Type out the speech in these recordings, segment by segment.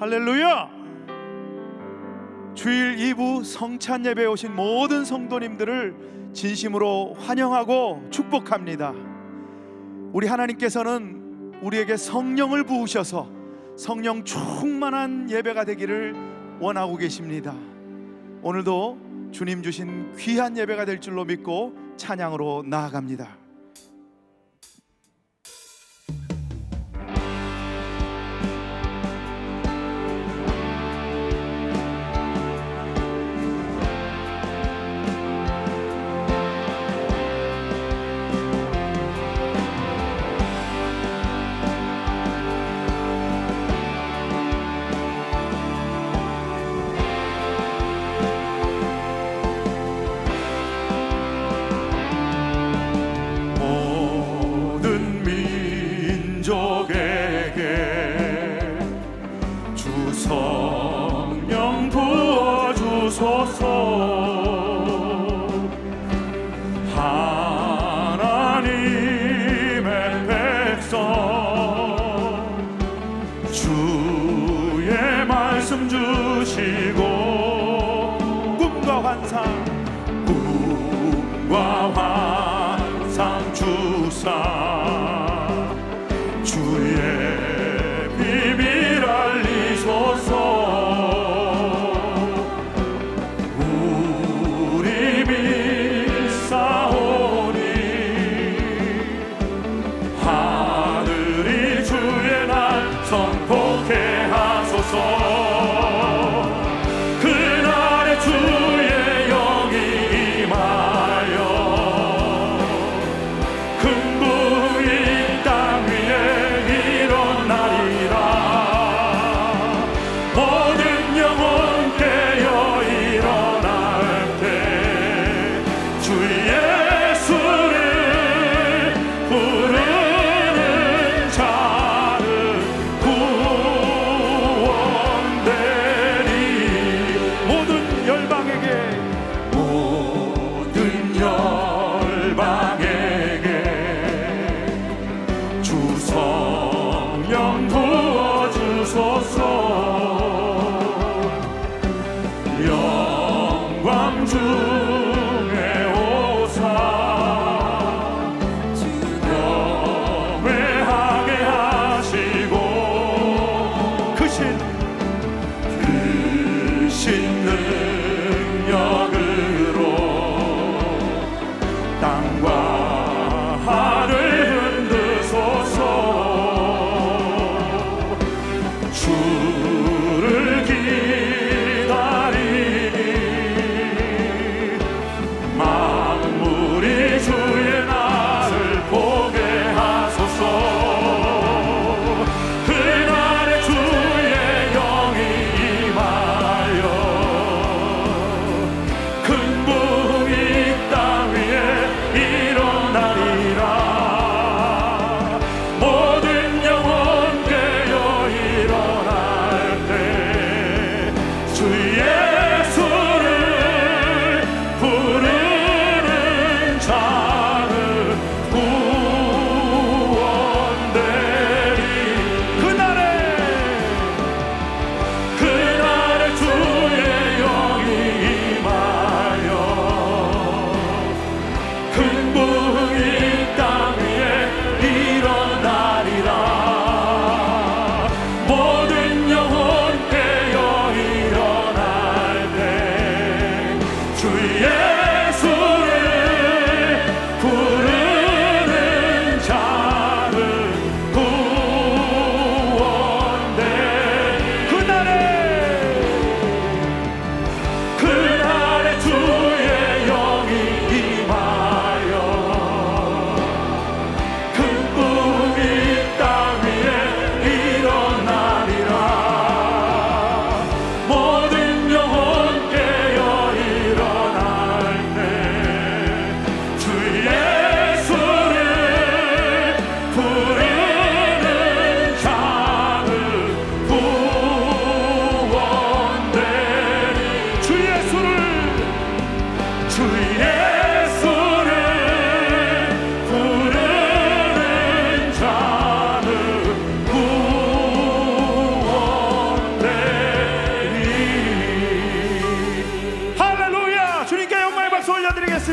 할렐루야! 주일 2부 성찬 예배에 오신 모든 성도님들을 진심으로 환영하고 축복합니다. 우리 하나님께서는 우리에게 성령을 부으셔서 성령 충만한 예배가 되기를 원하고 계십니다. 오늘도 주님 주신 귀한 예배가 될 줄로 믿고 찬양으로 나아갑니다. 비 영 주의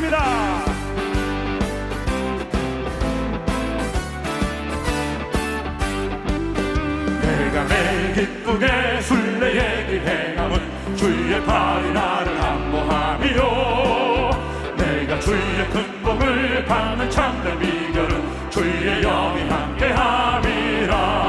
있습니다. 내가 매일 기쁘게 순례 얘길 해남은 주의 발이 나를 안보하며 내가 주의 큰 복을 받는 참된 비결은 주의 영이 함께함이라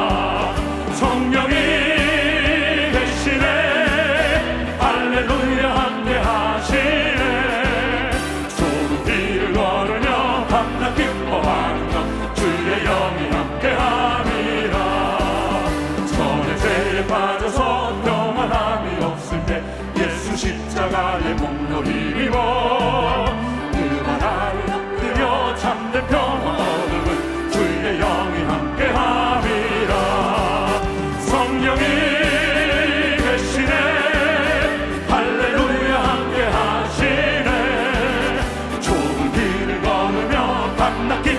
힘입어 그만 알려드려 참된 평화 어둠은 주의 영이 함께함이라. 성령이 계시네. 할렐루야 함께하시네. 좁은 길을 걸으며 반납기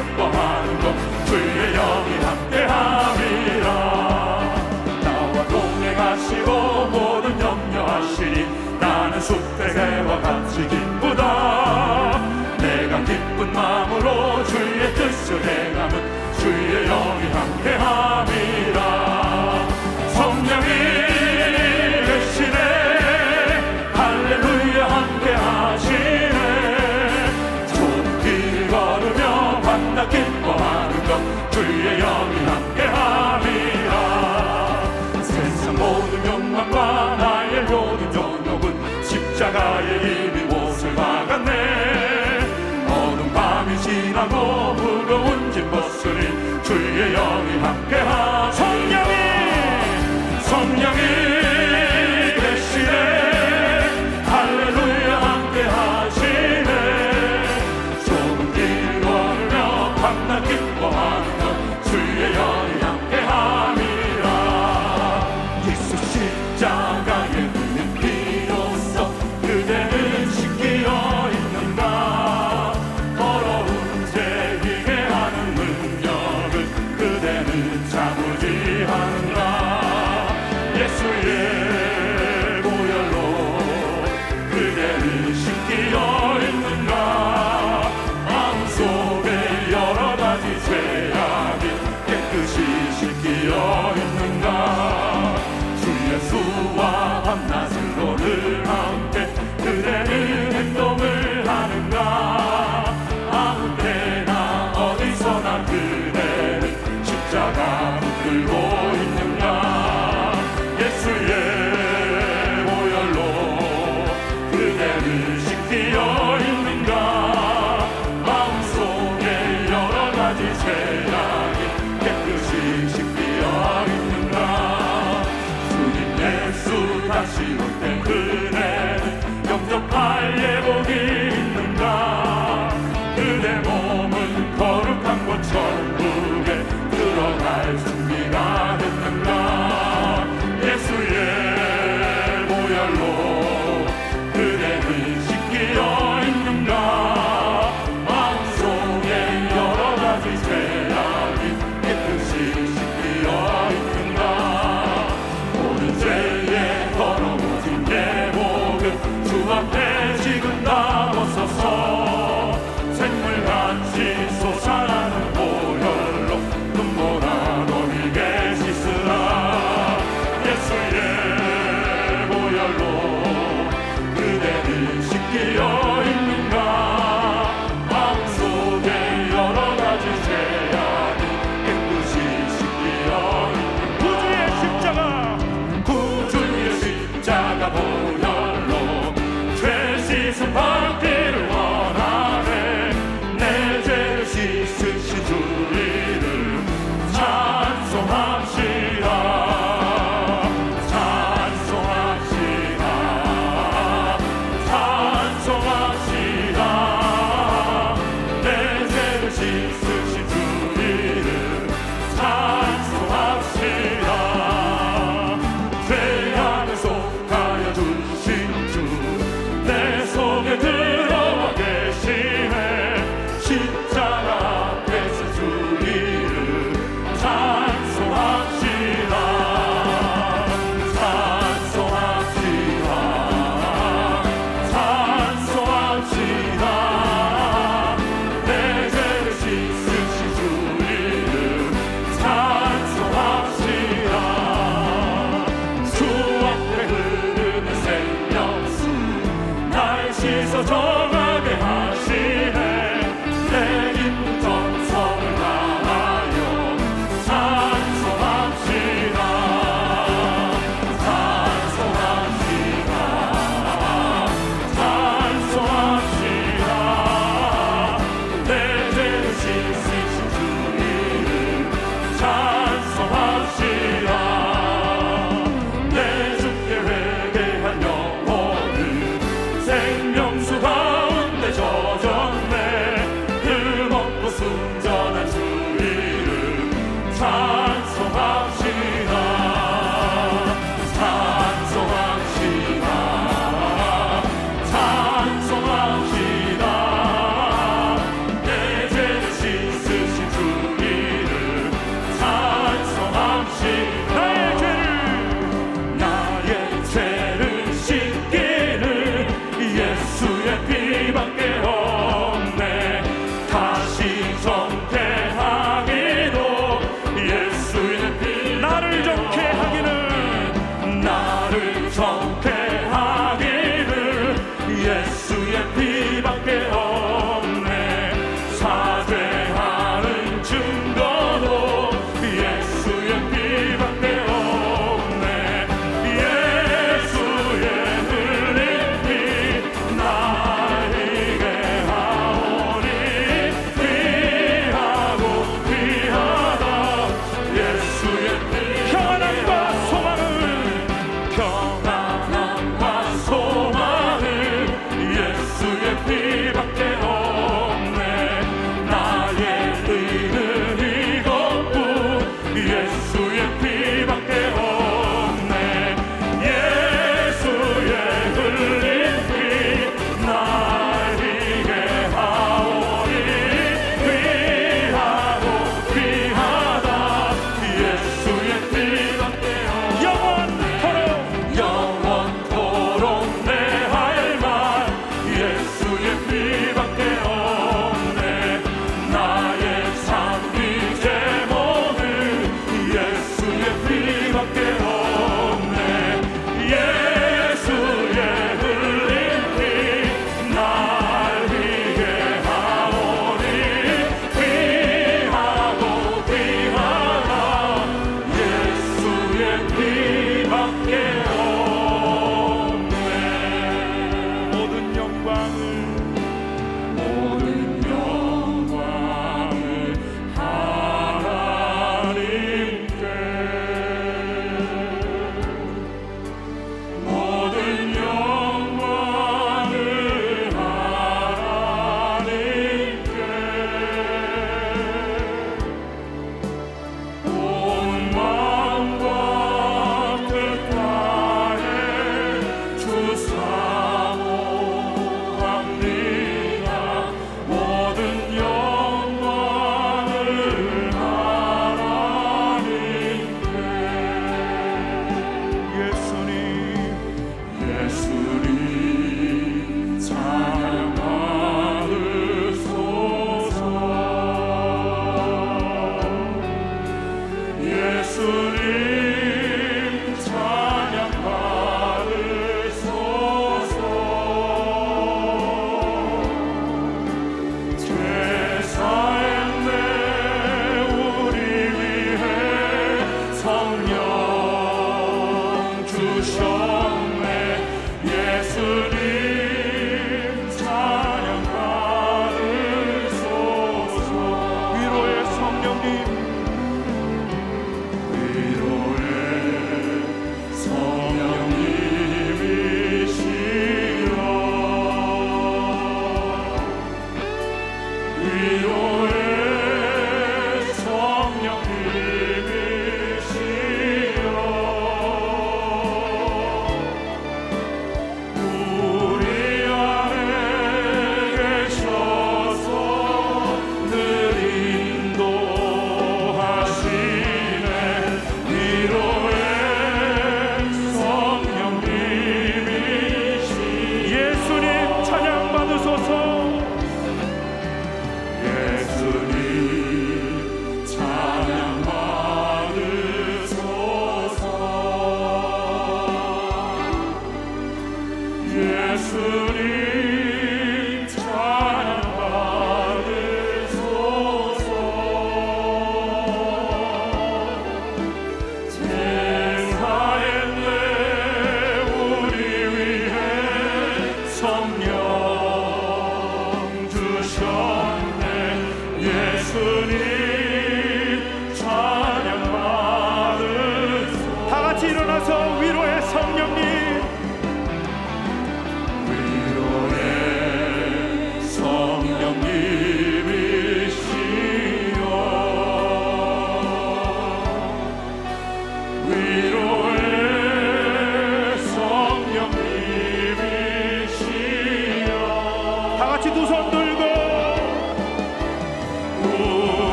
생명수 바 주 예피 밖에